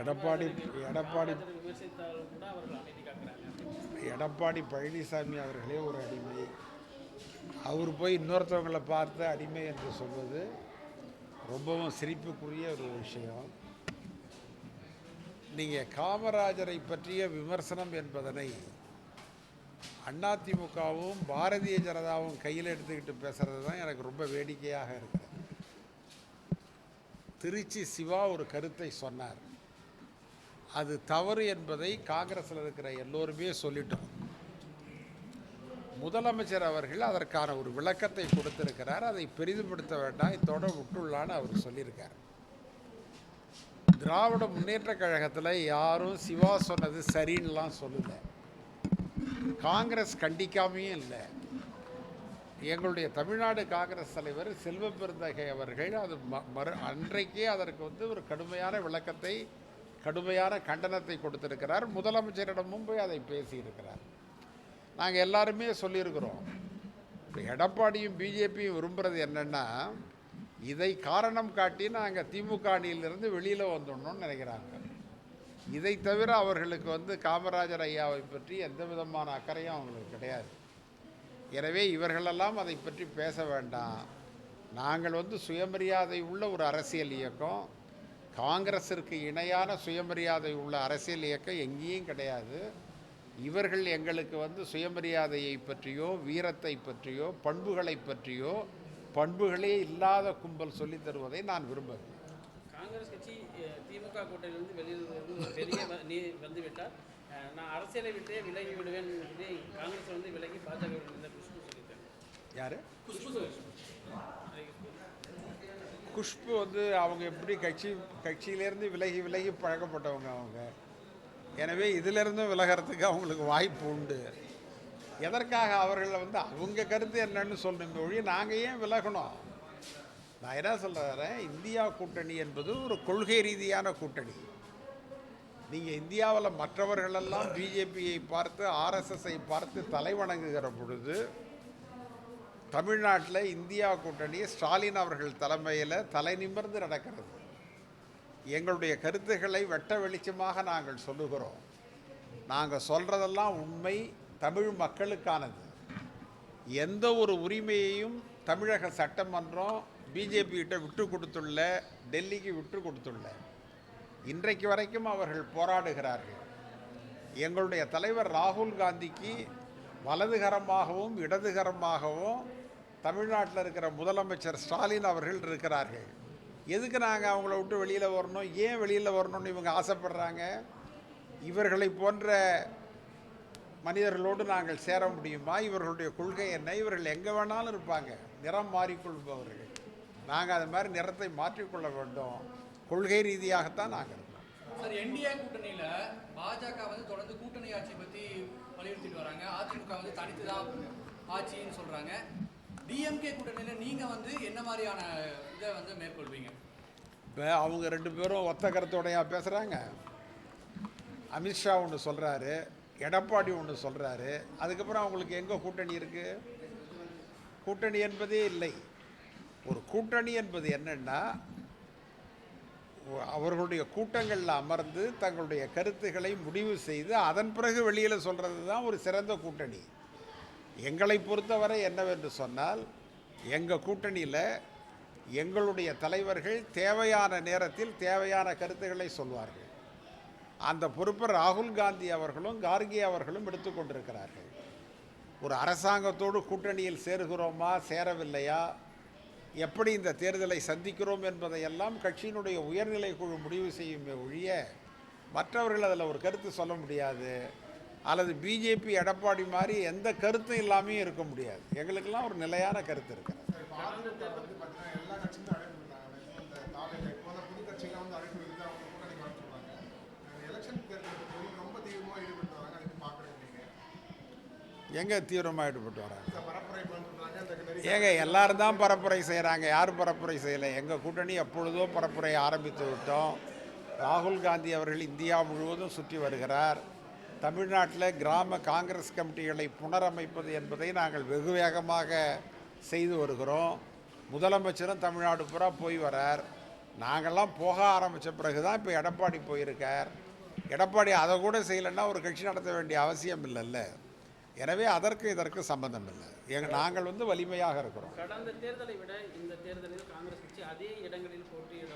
எடப்பாடி எடப்பாடி எடப்பாடி பழனிசாமி அவர்களே ஒரு அடிமை. அவர் போய் இன்னொருத்தவங்களை பார்த்து அடிமை என்று சொல்வது ரொம்பவும் சிரிப்புக்குரிய ஒரு விஷயம். நீங்கள் காமராஜரை பற்றிய விமர்சனம் என்பதனை அதிமுகவும் பாரதிய ஜனதாவும் கையில் எடுத்துக்கிட்டு பேசுறது தான் எனக்கு ரொம்ப வேடிக்கையாக இருக்கிறது திருச்சி சிவா ஒரு கருத்தை சொன்னார். அது தவறு என்பதை காங்கிரஸில் இருக்கிற எல்லோருமே சொல்லிட்டோம். முதலமைச்சர் அவர்கள் அதற்கான ஒரு விளக்கத்தை கொடுத்திருக்கிறார். அதை பெரிதுபடுத்த வேண்டாம். இதோட விட்டுள்ளான்னு அவர் சொல்லியிருக்கார். திராவிட முன்னேற்றக் கழகத்தில் யாரும் சிவா சொன்னது சரின்னுலாம் சொல்லலை. காங்கிரஸ் கண்டிக்காமையும் இல்லை. எங்களுடைய தமிழ்நாடு காங்கிரஸ் தலைவர் செல்வ பெருந்தகை அவர்கள் அது ம- மறு அன்றைக்கே அதற்கு வந்து ஒரு கடுமையான விளக்கத்தை கடுமையான கண்டனத்தை கொடுத்திருக்கிறார். முதலமைச்சரிடமும் போய் அதை பேசியிருக்கிறார். நாங்கள் எல்லாருமே சொல்லியிருக்கிறோம். இப்போ எடப்பாடியும் பிஜேபியும் விரும்புகிறது என்னென்னா இதை காரணம் காட்டி நாங்கள் திமுக அணியிலிருந்து வெளியில் வந்துடணும்னு நினைக்கிறாங்க. இதை தவிர அவர்களுக்கு வந்து காமராஜர் ஐயாவை பற்றி எந்த விதமான அக்கறையும் அவங்களுக்கு கிடையாது. எனவே இவர்களெல்லாம் அதை பற்றி பேச வேண்டாம். நாங்கள் வந்து சுயமரியாதை உள்ள ஒரு அரசியல் இயக்கம். காங்கிரஸிற்கு இணையான சுயமரியாதை உள்ள அரசியல் இயக்கம் எங்கேயும் கிடையாது. இவர்கள் எங்களுக்கு வந்து சுயமரியாதையை பற்றியோ வீரத்தை பற்றியோ பண்புகளை பற்றியோ பண்புகளே இல்லாத கும்பல் சொல்லித் தருவதை நான் விரும்பவில்லை. காங்கிரஸ் கட்சி திமுக கூட்டணியிலிருந்து வெளியில் வெளியே நீ வந்து விட்டால் நான் அரசியலை விட்டே விலகி விடுவேன் சொல்லி காங்கிரஸ் வந்து விலகி பாஜக யார்? குஷ்பு வந்து அவங்க எப்படி கட்சி கட்சியிலேருந்து விலகி விலகி பழக்கப்பட்டவங்க அவங்க? எனவே இதிலிருந்தும் விலகிறதுக்கு அவங்களுக்கு வாய்ப்பு உண்டு. எதற்காக அவர்களை வந்து அவங்க கருத்து என்னன்னு சொல்லணுங்க ஒழிய நாங்கள் ஏன் விலகணும்? நான் என்ன சொல்கிறேன் இந்தியா கூட்டணி என்பது ஒரு கொள்கை ரீதியான கூட்டணி. நீங்கள் இந்தியாவில் மற்றவர்களெல்லாம் பிஜேபியை பார்த்து ஆர்எஸ்எஸ்ஐ பார்த்து தலைவணங்குகிற பொழுது தமிழ்நாட்டில் இந்தியா கூட்டணி ஸ்டாலின் அவர்கள் தலைமையில் தலை நிமிர்ந்து நடக்கிறது. எங்களுடைய கருத்துக்களை வெட்ட வெளிச்சமாக நாங்கள் சொல்லுகிறோம். நாங்கள் சொல்கிறதெல்லாம் உண்மை தமிழ் மக்களுக்கானது. எந்த ஒரு உரிமையையும் தமிழக சட்டமன்றம் பிஜேபிகிட்ட விட்டு கொடுத்துள்ள டெல்லிக்கு விட்டு கொடுத்துள்ள. இன்றைக்கு வரைக்கும் அவர்கள் போராடுகிறார்கள். எங்களுடைய தலைவர் ராகுல் காந்திக்கு வலதுகரமாகவும் இடதுகரமாகவும் தமிழ்நாட்டில் இருக்கிற முதலமைச்சர் ஸ்டாலின் அவர்கள் இருக்கிறார்கள். எதுக்கு நாங்கள் அவங்கள விட்டு வெளியில் வரணும்? ஏன் வெளியில் வரணும்னு இவங்க ஆசைப்படுறாங்க? இவர்களை போன்ற மனிதர்களோடு நாங்கள் சேர முடியுமா? இவர்களுடைய கொள்கை என்ன? இவர்கள் எங்கே வேணாலும் இருப்பாங்க. நிறம் மாறிக்கொள்பவர்கள். நாங்கள் அது மாதிரி நிறத்தை மாற்றிக்கொள்ள வேண்டும். கொள்கை ரீதியாகத்தான் நாங்கள் இருக்கோம் சார் என்டிஏ கூட்டணியில் பாஜக வந்து தொடர்ந்து கூட்டணி ஆட்சி பற்றி வலியுறுத்திட்டு வராங்க. அதிமுக வந்து தனித்து தான் ஆட்சின்னு சொல்கிறாங்க டிஎம்கே கூட்டணியில் நீங்கள் வந்து என்ன மாதிரியான இதை வந்து மேற்கொள்வீங்க? இப்போ அவங்க ரெண்டு பேரும் ஒத்த கருத்தோடையா பேசுகிறாங்க அமித்ஷா ஒன்று சொல்கிறாரு எடப்பாடி ஒன்று சொல்கிறாரு அதுக்கப்புறம் அவங்களுக்கு எங்கே கூட்டணி இருக்குது கூட்டணி என்பதே இல்லை. ஒரு கூட்டணி என்பது என்னென்னா அவர்களுடைய கூட்டங்களில் அமர்ந்து தங்களுடைய கருத்துக்களை முடிவு செய்து அதன் பிறகு வெளியில் சொல்கிறது தான் ஒரு சிறந்த கூட்டணி. எங்களை பொறுத்தவரை என்னவென்று சொன்னால் எங்கள் கூட்டணியில் எங்களுடைய தலைவர்கள் தேவையான நேரத்தில் தேவையான கருத்துக்களை சொல்வார்கள். அந்த பொறுப்பை ராகுல் காந்தி அவர்களும் கார்கே அவர்களும் எடுத்துக்கொண்டிருக்கிறார்கள் ஒரு அரசாங்கத்தோடு கூட்டணியில் சேருகிறோமா சேரவில்லையா? எப்படி இந்த தேர்தலை சந்திக்கிறோம் என்பதையெல்லாம் கட்சியினுடைய உயர்நிலை குழு முடிவு செய்யுமே ஒழிய மற்றவர்கள் அதில் ஒரு கருத்து சொல்ல முடியாது. அல்லது பிஜேபி எடப்பாடி மாதிரி எந்த கருத்தும் இல்லாமையும் இருக்க முடியாது. எங்களுக்கெல்லாம் ஒரு நிலையான கருத்து இருக்கிறது. எங்கே தீவிரமாக ஈடுபட்டு வராங்க? ஏங்க எல்லாரும் தான் பரப்புரை செய்கிறாங்க யார் பரப்புரை செய்யலை? எங்கள் கூட்டணி எப்பொழுதோ பரப்புரை ஆரம்பித்து விட்டோம். ராகுல் காந்தி அவர்கள் இந்தியா முழுவதும் சுற்றி வருகிறார். தமிழ்நாட்டில் கிராம காங்கிரஸ் கமிட்டிகளை புனரமைப்பது என்பதை நாங்கள் வெகு வேகமாக செய்து வருகிறோம். முதலமைச்சரும் தமிழ்நாடு பூரா போய் வரார். நாங்கள்லாம் போக ஆரம்பித்த பிறகு தான் இப்போ எடப்பாடி போயிருக்கார். எடப்பாடி அதை கூட செய்யலைன்னா ஒரு கட்சி நடத்த வேண்டிய அவசியம் இல்லைல்ல. எனவே அதற்கு இதற்கு சம்பந்தம் இல்லை. எங்க நாங்கள் வந்து வலிமையாக இருக்கிறோம். கடந்த தேர்தலை விட இந்த தேர்தலில் காங்கிரஸ் கட்சி அதே இடங்களில் போட்டியிட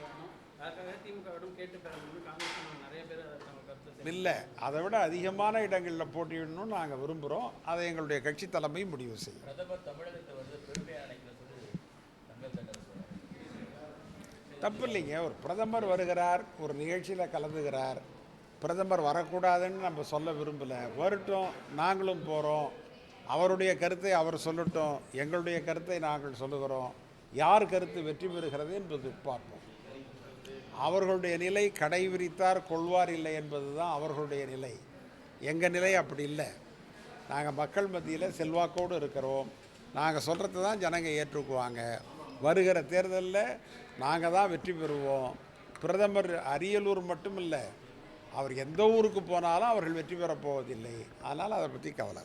இல்லை அதை விட அதிகமான இடங்களில் போட்டியிடணும்னு நாங்கள் விரும்புகிறோம் அதை எங்களுடைய கட்சி தலைமை முடிவு செய்யும். தப்பு இல்லைங்க. ஒரு பிரதமர் வருகிறார் ஒரு நிகழ்ச்சியில் கலந்துகிறார். பிரதமர் வரக்கூடாதுன்னு நம்ம சொல்ல விரும்பலை. வரட்டும் நாங்களும் போகிறோம் அவருடைய கருத்தை அவர் சொல்லட்டும். எங்களுடைய கருத்தை நாங்கள் சொல்லுகிறோம். யார் கருத்து வெற்றி பெறுகிறது என்பது பார்ப்போம். அவர்களுடைய நிலை கடை விரித்தார் கொள்வார் இல்லை என்பது தான் அவர்களுடைய நிலை. எங்கள் நிலை அப்படி இல்லை. நாங்கள் மக்கள் மத்தியில் செல்வாக்கோடு இருக்கிறோம். நாங்கள் சொல்கிறது தான் ஜனங்க ஏற்றுக்குவாங்க. வருகிற தேர்தலில் நாங்கள் தான் வெற்றி பெறுவோம். பிரதமர் அரியலூர் மட்டும் இல்லை. அவர் எந்த ஊருக்கு போனாலும் அவர்கள் வெற்றி பெறப்போவதில்லை அதனால் அதை பற்றி கவலை